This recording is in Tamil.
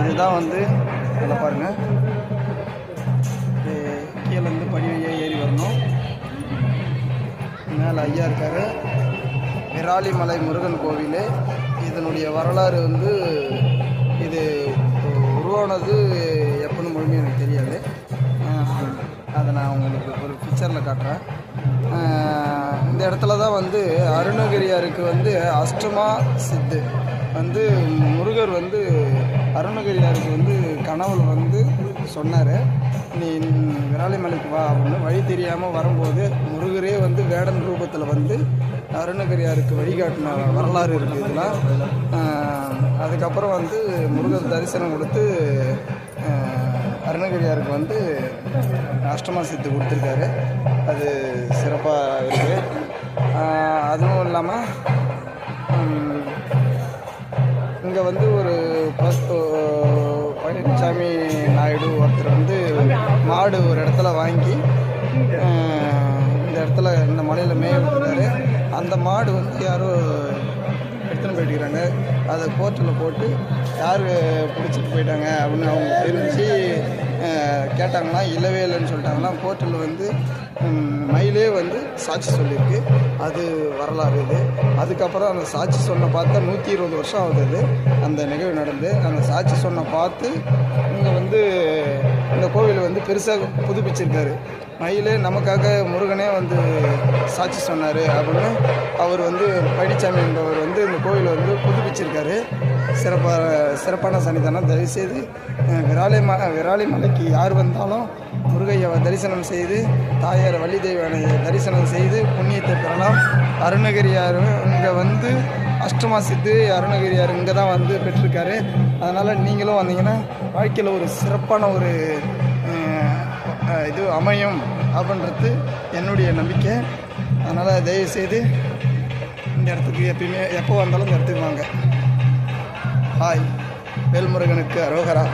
இதுதான் வந்து இதில் பாருங்கள் இது கீழேருந்து படி வழியாக ஏறி வரணும். மேலே ஐயா இருக்கார். விராலிமலை முருகன் கோவில். இதனுடைய வரலாறு வந்து இது உருவானது எப்போன்னு முழுமையாக எனக்கு தெரியாது. அதை நான் உங்களுக்கு ஒரு பிக்சரில் காட்டுறேன். இந்த இடத்துல தான் வந்து அருணகிரியாருக்கு வந்து அஷ்டமா சித்து. வந்து முருகர் வந்து அருணகிரியாருக்கு வந்து கனவுல வந்து சொன்னார் நீ விராலிமலைக்கு வா அப்படின்னு. வழி தெரியாமல் வரும்போது முருகரே வந்து வேடன் ரூபத்தில் வந்து அருணகிரியாருக்கு வழிகாட்டின வரலாறு இருக்குது இதெல்லாம் அதுக்கப்புறம் வந்து முருகர் தரிசனம் கொடுத்து அருணகிரியாருக்கு வந்து அஷ்டமா சித்து கொடுத்துருக்காரு. அது சிறப்பாக இருக்குது அதுவும் இல்லாமல் இங்கே வந்து ஒரு பஸ்- பழனிசாமி நாயுடு ஒருத்தர் வந்து மாடு ஒரு இடத்துல வாங்கி இந்த இடத்துல இந்த மலையில் மேய விட்டுருந்தாரு அந்த மாடு வந்து யாரோ எடுத்துன்னு போயிட்டுக்கிறாங்க அதை கோர்ட்டில் போட்டு யார் பிடிச்சிட்டு போயிட்டாங்க அப்படின்னு அவங்க தெரிஞ்சு கேட்டாங்கன்னா இல்லவே இல்லைன்னு சொல்லிட்டாங்களாம் கோர்ட்டில் வந்து மயிலே வந்து சாட்சி சொல்லியிருக்கு அது வரலாறு இது. அதுக்கப்புறம் அந்த சாட்சி சொன்ன பார்த்தா நூற்றி இருபது வருஷம் ஆகுது அது அந்த நிகழ்வு நடந்து அந்த சாட்சி சொன்ன பார்த்து இங்கே வந்து இந்த கோவில் வந்து பெருசாக புதுப்பிச்சிருக்காரு. மயிலே நமக்காக முருகனே வந்து சாட்சி சொன்னார் அப்படின்னு அவர் வந்து பழனிசாமி என்பவர் வந்து இந்த கோயிலை வந்து புதுப்பிச்சிருக்காரு. சிறப்பாக சிறப்பான சன்னிதானம். தயவுசெய்து விராலி ம விராலி மலைக்கு யார் வந்தாலும் முருகையாவை தரிசனம் செய்து தாயார் வள்ளி தெய்வானை தரிசனம் செய்து புண்ணியத்தை பெறலாம். அருணகிரியார் இங்கே வந்து அஷ்டமா சித்து அருணகிரியார் இங்கே தான் வந்து பெற்றிருக்காரு. அதனால் நீங்களும் வந்தீங்கன்னா வாழ்க்கையில் ஒரு சிறப்பான ஒரு இது அமையும் அப்படின்றது என்னுடைய நம்பிக்கை. அதனால் தயவுசெய்து இந்த இடத்துக்கு எப்பயுமே எப்போ வந்தாலும் இந்த இடத்துக்கு வாங்க. ஹாய் வேல்முருகனுக்கு அரோகரா.